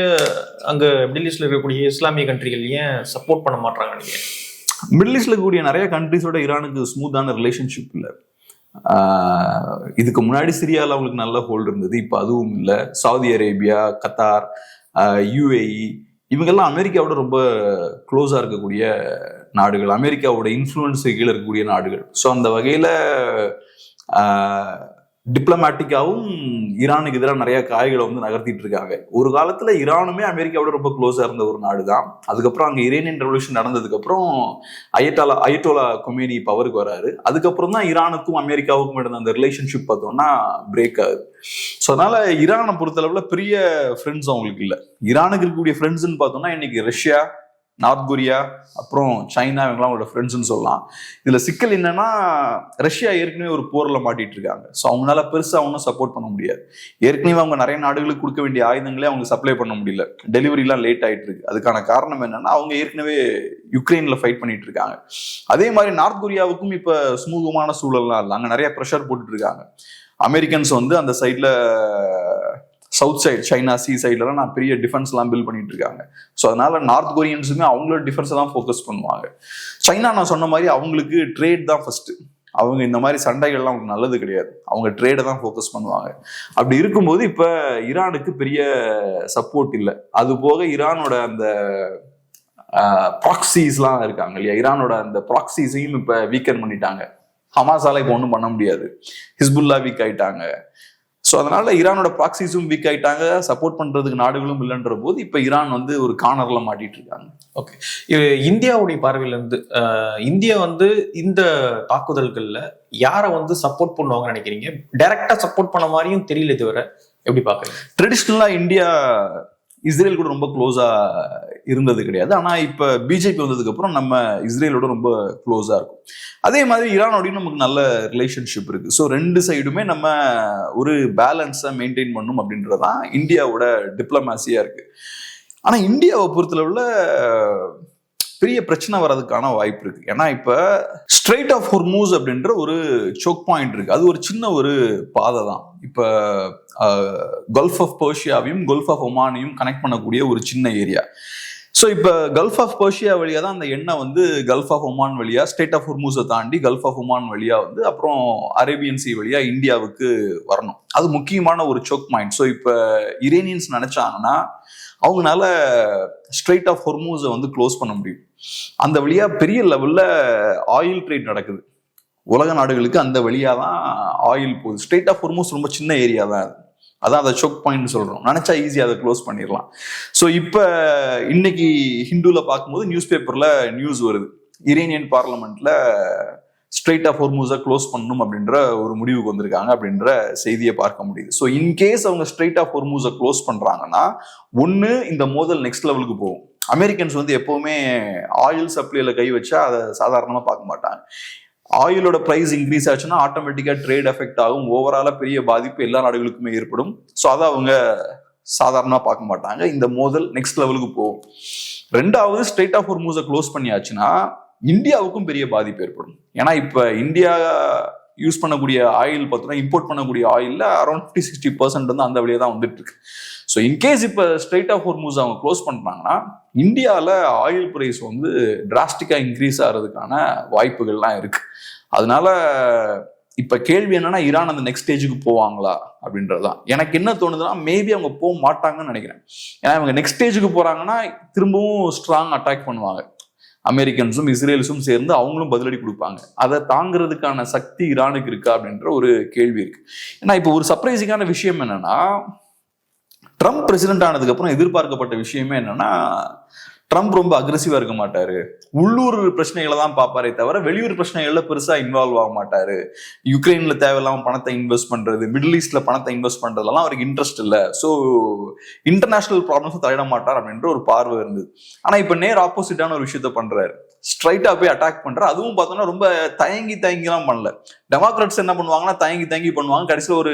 அங்க மிடில் ஈஸ்ட்ல இருக்கக்கூடிய இஸ்லாமிய கண்ட்ரிகள் ஏன் சப்போர்ட் பண்ண மாட்டாங்க நீங்க? மிடில் ஈஸ்ட்ல இருக்கக்கூடிய நிறைய கண்ட்ரிஸோட ஈரானுக்கு ஸ்மூத்தான ரிலேஷன்ஷிப் இல்லை. இதுக்கு முன்னாடி சிரியால அவங்களுக்கு நல்ல ஹோல்டு இருந்தது இப்போ அதுவும் இல்லை. சவுதி அரேபியா கத்தார் யுஏஇ இவங்கெல்லாம் அமெரிக்காவோட ரொம்ப க்ளோஸாக இருக்கக்கூடிய நாடுகள் அமெரிக்காவோட இன்ஃப்ளூயன்ஸ் கீழே இருக்கக்கூடிய நாடுகள். ஸோ அந்த வகையில் டிப்ளமேட்டிக்காவும் ஈரானுக்கு எதிராக நிறைய காய்களை வந்து நகர்த்திட்டு இருக்காங்க. ஒரு காலத்தில் ஈரானுமே அமெரிக்காவோட ரொம்ப க்ளோஸாக இருந்த ஒரு நாடு தான் அதுக்கப்புறம் அங்கே இரேனியன் ரெவல்யூஷன் நடந்ததுக்கப்புறம் அயட்டாலா அயட்டோலா கொமேனி பவருக்கு வராரு. அதுக்கப்புறம் தான் ஈரானுக்கும் அமெரிக்காவுக்கும் இருந்த அந்த ரிலேஷன்ஷிப் பார்த்தோம்னா பிரேக் ஆகுது. ஸோ அதனால ஈரானை பொறுத்தளவில் பெரிய ஃப்ரெண்ட்ஸ் அவங்களுக்கு இல்லை. ஈரானுக்கு இருக்கக்கூடிய ஃப்ரெண்ட்ஸ்ன்னு பார்த்தோம்னா இன்னைக்கு ரஷ்யா நார்த் கொரியா அப்புறம் சைனா இவங்கெல்லாம் அவங்களோட ஃப்ரெண்ட்ஸ்னு சொல்லலாம். இதுல சிக்கல் என்னன்னா ரஷ்யா ஏற்கனவே ஒரு போர்ல மாட்டிட்டு இருக்காங்க. ஸோ அவங்களால பெருசா ஒன்றும் சப்போர்ட் பண்ண முடியாது. ஏற்கனவே அவங்க நிறைய நாடுகளுக்கு கொடுக்க வேண்டிய ஆயுதங்களே அவங்க சப்ளை பண்ண முடியல. டெலிவரிலாம் லேட் ஆயிட்டு இருக்கு. அதுக்கான காரணம் என்னன்னா அவங்க ஏற்கனவே யுக்ரைன்ல ஃபைட் பண்ணிட்டு இருக்காங்க. அதே மாதிரி நார்த் கொரியாவுக்கும் இப்ப சுமூகமான சூழல்லாம் இல்லை. அங்க நிறைய ப்ரெஷர் போட்டுட்டு இருக்காங்க. அமெரிக்கன்ஸ் வந்து அந்த சைட்ல சவுத் சைடு சைனா சி சைட்லலாம் நான் பெரிய டிஃபென்ஸ்லாம் பில்ட் பண்ணிட்டு இருக்காங்க ஸோ அதனால நார்த் கொரியன்ஸுமே அவங்களோட டிஃபென்ஸை தான் ஃபோக்கஸ் பண்ணுவாங்க. சைனா நான் சொன்ன மாதிரி அவங்களுக்கு ட்ரேட் தான் ஃபர்ஸ்ட் அவங்க இந்த மாதிரி சண்டைகள்லாம் அவங்களுக்கு நல்லது கிடையாது. அவங்க ட்ரேடை தான் ஃபோக்கஸ் பண்ணுவாங்க. அப்படி இருக்கும்போது இப்போ ஈரானுக்கு பெரிய சப்போர்ட் இல்லை. அது போக ஈரானோட அந்த ப்ராக்சிஸ்லாம் இருக்காங்க இல்லையா? ஈரானோட அந்த ப்ராக்சிஸையும் இப்போ வீக்கன் பண்ணிட்டாங்க. ஹமாஸால இப்போ ஒன்றும் பண்ண முடியாது. ஹிஸ்புல்லா வீக் ஆயிட்டாங்க. ஸோ அதனால ஈரானோட ப்ராக்சிஸும் வீக் ஆயிட்டாங்க. சப்போர்ட் பண்றதுக்கு நாடுகளும் இல்லைன்ற போது இப்போ ஈரான் வந்து ஒரு கார்னர்ல மாட்டிட்டு இருக்காங்க. ஓகே இந்தியாவுடைய பார்வையில இருந்து அஹ், இந்தியா வந்து இந்த தாக்குதல்கள்ல யாரை வந்து சப்போர்ட் பண்ணுவாங்கன்னு நினைக்கிறீங்க? டைரக்டா சப்போர்ட் பண்ண மாதிரியும் தெரியல தவிர எப்படி பாக்குறீங்க ட்ரெடிஷ்னலா இந்தியா இஸ்ரேல் கூட ரொம்ப க்ளோஸாக இருந்தது கிடையாது. ஆனால் இப்போ பிஜேபி வந்ததுக்கப்புறம் நம்ம இஸ்ரேலோட ரொம்ப க்ளோஸாக இருக்கும். அதே மாதிரி ஈரானோடையும் நமக்கு நல்ல ரிலேஷன்ஷிப் இருக்குது ஸோ ரெண்டு சைடுமே நம்ம ஒரு பேலன்ஸை மெயின்டைன் பண்ணும் அப்படின்றதான் இந்தியாவோட டிப்ளமேசியா இருக்குது ஆனால் இந்தியாவை பொறுத்தளவில் பெரிய பிரச்சனை வர்றதுக்கான வாய்ப்பு இருக்கு. ஏன்னா இப்ப ஸ்ட்ரெயிட் ஆஃப் ஹொர்மூஸ் அப்படின்ற ஒரு சோக் பாயிண்ட் இருக்கு. அது ஒரு சின்ன ஒரு பாதை தான். இப்ப கல்ஃப் ஆஃப் பர்ஷியாவையும் கல்ஃப் ஆஃப் ஒமானையும் கனெக்ட் பண்ணக்கூடிய ஒரு சின்ன ஏரியா ஸோ இப்போ கல்ஃப் ஆஃப் பர்ஷியா வழியாக தான் அந்த எண்ணெய் வந்து கல்ஃப் ஆஃப் ஒமான் வழியா ஸ்டேட் ஆஃப் ஹுர்மூஸை தாண்டி கல்ஃப் ஆஃப் ஒமான் வழியா வந்து அப்புறம் அரேபியன் சி வழியாக இந்தியாவுக்கு வரணும். அது முக்கியமான ஒரு சோக் பாயிண்ட் ஸோ இப்போ இரேனியன்ஸ் நினச்சாங்கன்னா அவங்களால ஸ்ட்ரெயிட் ஆஃப் ஹொர்மூஸை வந்து க்ளோஸ் பண்ண முடியும். அந்த வழியாக பெரிய லெவலில் ஆயில் ட்ரேட் நடக்குது. உலக நாடுகளுக்கு அந்த வழியா தான் ஆயில் போகுது. ஸ்ட்ரெயிட் ஆஃப் ஹொர்மூஸ் ரொம்ப சின்ன ஏரியா தான் அது. அதான் அதை சொக் பாயிண்ட் சொல்கிறோம் நினச்சா ஈஸியாக அதை க்ளோஸ் பண்ணிடலாம். ஸோ இப்போ இன்னைக்கு ஹிந்துவில் பார்க்கும்போது நியூஸ் பேப்பரில் நியூஸ் வருது. இரேனியன் பார்லமெண்ட்டில் ஸ்ட்ரெயிட் ஆஃப் ஹோர்மூஸை க்ளோஸ் பண்ணணும் அப்படின்ற ஒரு முடிவுக்கு வந்திருக்காங்க அப்படின்ற செய்தியை பார்க்க முடியுது. ஸோ இன்கேஸ் அவங்க ஸ்ட்ரெயிட் ஆஃப் ஹோர்மூஸை க்ளோஸ் பண்ணுறாங்கன்னா ஒன்று இந்த மோதல் நெக்ஸ்ட் லெவலுக்கு போகும். அமெரிக்கன்ஸ் வந்து எப்போவுமே ஆயில் சப்ளையில் கை வச்சா அதை சாதாரணமாக பார்க்க மாட்டாங்க. ஆயிலோட ப்ரைஸ் இன்க்ரீஸ் ஆச்சுன்னா ஆட்டோமேட்டிக்காக ட்ரேட் எஃபெக்ட் ஆகும். ஓவராலாக பெரிய பாதிப்பு எல்லா நாடுகளுக்குமே ஏற்படும். ஸோ அதை அவங்க சாதாரணமாக பார்க்க மாட்டாங்க. இந்த மோதல் நெக்ஸ்ட் லெவலுக்கு போகும். ரெண்டாவது ஸ்ட்ரெயிட் ஆஃப் ஒரு மூஸை க்ளோஸ் பண்ணியாச்சுன்னா இந்தியாவுக்கும் பெரிய பாதிப்பு ஏற்படும். ஏன்னா இப்போ இந்தியா யூஸ் பண்ணக்கூடிய ஆயில் பார்த்தோன்னா இம்போர்ட் பண்ணக்கூடிய ஆயிலில் அரௌண்ட் ஃபிஃப்டி சிக்ஸ்டி பர்சன்ட் வந்து அந்த வழியாக தான் வந்துட்டு இருக்கு ஸோ இன்கேஸ் இப்போ ஸ்ட்ரெயிட் ஆஃப் ஹோர்மூஸ் அவங்க க்ளோஸ் பண்ணுறாங்கன்னா இந்தியாவில் ஆயில் ப்ரைஸ் வந்து டிராஸ்டிக்காக இன்க்ரீஸ் ஆகிறதுக்கான வாய்ப்புகள்லாம் இருக்குது அதனால இப்ப கேள்வி என்னன்னா ஈரான் அந்த நெக்ஸ்ட் ஸ்டேஜுக்கு போவாங்களா? அப்படின்றதுதான். எனக்கு என்ன தோணுதுன்னா மேபி அவங்க போக மாட்டாங்கன்னு நினைக்கிறேன். ஏன்னா இவங்க நெக்ஸ்ட் ஸ்டேஜுக்கு போறாங்கன்னா திரும்பவும் ஸ்ட்ராங் அட்டாக் பண்ணுவாங்க. அமெரிக்கன்ஸும் இஸ்ரேல்ஸும் சேர்ந்து அவங்களும் பதிலடி கொடுப்பாங்க. அதை தாங்கிறதுக்கான சக்தி ஈரானுக்கு இருக்கா? அப்படின்ற ஒரு கேள்வி இருக்கு. ஏன்னா இப்போ ஒரு சர்ப்ரைசிங்கான விஷயம் என்னன்னா ட்ரம்ப் பிரசிடென்ட் ஆனதுக்கு அப்புறம் எதிர்பார்க்கப்பட்ட விஷயமே என்னன்னா ட்ரம்ப் ரொம்ப அக்ரெசிவா இருக்க மாட்டாரு. உள்ளூர் பிரச்சனைகளை தான் பார்ப்பாரே தவிர வெளியூர் பிரச்சனைகள்ல பெருசா இன்வால்வ் ஆக மாட்டாரு. யுக்ரைன்ல தேவையில்லாம பணத்தை இன்வெஸ்ட் பண்றது மிடில் ஈஸ்ட்ல பணத்தை இன்வெஸ்ட் பண்றதெல்லாம் அவருக்கு இன்ட்ரெஸ்ட் இல்லை. ஸோ இன்டர்நேஷனல் ப்ராப்ளம்ஸ் தலையிட மாட்டார் அப்படின்ற ஒரு பார்வை இருந்தது. ஆனா இப்ப நேர் ஆப்போசிட்டான ஒரு விஷயத்த பண்றாரு. ஸ்ட்ரைட்டா போய் அட்டாக் பண்ற அதுவும் பார்த்தோம்னா ரொம்ப தயங்கி தயங்கிலாம் பண்ணல. டெமோக்ராட்ஸ் என்ன பண்ணுவாங்கன்னா தயங்கி தயங்கி பண்ணுவாங்க. கடைசியில் ஒரு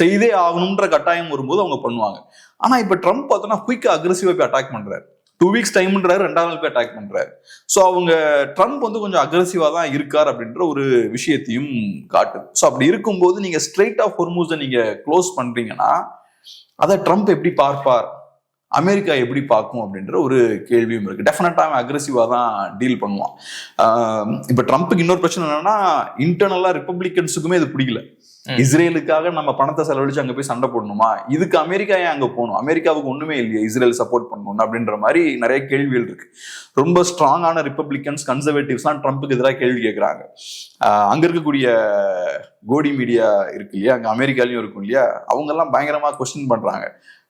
செய்தே ஆகணுன்ற கட்டாயம் வரும்போது அவங்க பண்ணுவாங்க. ஆனா இப்ப ட்ரம்ப் பார்த்தோம்னா குயிக்கா அக்ரெசிவா போய் அட்டாக் பண்றாரு. டூ வீக்ஸ் டைம்ன்றாரு ரெண்டாவது நாள் போய் அட்டாக் பண்றாரு. ஸோ அவங்க ட்ரம்ப் வந்து கொஞ்சம் அக்ரெசிவா தான் இருக்கார் அப்படின்ற ஒரு விஷயத்தையும் காட்டுது ஸோ அப்படி இருக்கும்போது நீங்க ஸ்ட்ரெயிட் ஆஃப் ஹொர்மூஸை நீங்க க்ளோஸ் பண்றீங்கன்னா அதை ட்ரம்ப் எப்படி பார்ப்பார்? அமெரிக்கா எப்படி பார்க்கும் அப்படின்ற ஒரு கேள்வியும் இருக்கு. டெஃபினட்டா அவன் அக்ரெசிவா தான் டீல் பண்ணுவான். ஆஹ் இப்ப ட்ரம்ப்புக்கு இன்னொரு பிரச்சனை என்னன்னா இன்டர்னலா ரிப்பப்ளிகன்ஸுக்குமே இது பிடிக்கல. இஸ்ரேலுக்காக நம்ம பணத்தை செலவழிச்சு அங்க போய் சண்டை போடணுமா? இதுக்கு அமெரிக்கா ஏன் அங்க போகணும்? அமெரிக்காவுக்கு ஒண்ணுமே இல்லையே இஸ்ரேல் சப்போர்ட் பண்ணணும் அப்படின்ற மாதிரி நிறைய கேள்விகள் இருக்கு. ரொம்ப ஸ்ட்ராங்கான ரிப்பப்ளிகன்ஸ் கன்சர்வேட்டிவ்ஸ்லாம் ட்ரம்ப்புக்கு எதிராக கேள்வி கேட்குறாங்க அங்க இருக்கக்கூடிய கோடி மீடியா இருக்கு இல்லையா? அங்க அமெரிக்காலையும் இருக்கும் இல்லையா? அவங்க எல்லாம் பயங்கரமா கொஸ்டின் பண்றாங்க. ஆஹ்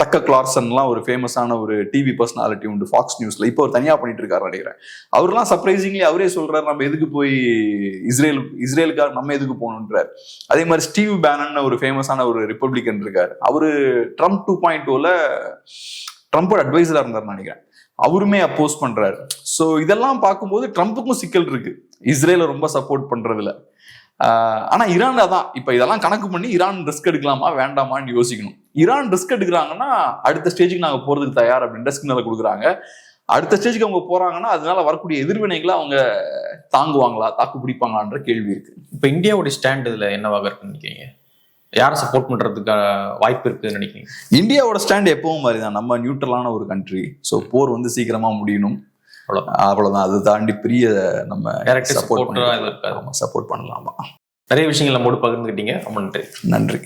டக்க கிளார்சன்லாம் ஒரு ஃபேமஸான ஒரு டிவி பர்சனாலிட்டி உண்டு ஃபாக்ஸ் நியூஸ்ல இப்போ ஒரு தனியாக பண்ணிட்டு இருக்காரு நினைக்கிறேன். அவர்லாம் சர்ப்ரைசிங்லி அவரே சொல்றாரு நம்ம எதுக்கு போய் இஸ்ரேல் இஸ்ரேலுக்காக நம்ம எதுக்கு போகணுன்றார். அதே மாதிரி ஸ்டீவ் பேனன் ஒரு ஃபேமஸான ஒரு ரிப்பப்ளிகன் இருக்கார். அவரு ட்ரம்ப் டூ பாயிண்ட் டூல ட்ரம்ப்போட அட்வைசரா இருந்தார் நினைக்கிறேன். அவருமே அப்போஸ் பண்றாரு. ஸோ இதெல்லாம் பார்க்கும்போது ட்ரம்ப்புக்கும் சிக்கல் இருக்கு. இஸ்ரேலை ரொம்ப சப்போர்ட் பண்றதுல. ஆஹ் ஆனா ஈரான் அதான். இப்ப இதெல்லாம் கணக்கு பண்ணி ஈரான் ரிஸ்க் எடுக்கலாமா வேண்டாமான்னு யோசிக்கணும். ஈரான் ரிஸ்க் எடுக்கிறாங்கன்னா அடுத்த ஸ்டேஜுக்கு நாங்க போறதுக்கு தயார் அப்படின்ற சிக்னலை கொடுக்குறாங்க. அடுத்த ஸ்டேஜுக்கு அவங்க போறாங்கன்னா அதனால வரக்கூடிய எதிர்வினைகளை அவங்க தாங்குவாங்களா தாக்கு பிடிப்பாங்களான்ற கேள்வி இருக்கு. இப்ப இந்தியாவுடைய ஸ்டாண்ட் இதுல என்னவாக இருக்குன்னு நினைக்கிறீங்க? யாரை சப்போர்ட் பண்றதுக்கு வாய்ப்பு இருக்குன்னு நினைக்கிறீங்க? இந்தியாவோட ஸ்டாண்ட் எப்பவும் மாதிரி தான் நம்ம நியூட்ரலான ஒரு கண்ட்ரி ஸோ போர் வந்து சீக்கிரமா முடியணும். அவ்வளவுதான். அது தாண்டி பெரிய நம்ம சப்போர்ட் சப்போர்ட் பண்ணலாமா. நிறைய விஷயங்கள் நம்மோடு பகிர்ந்துக்கிட்டீங்க. ரொம்ப நன்றி. நன்றி.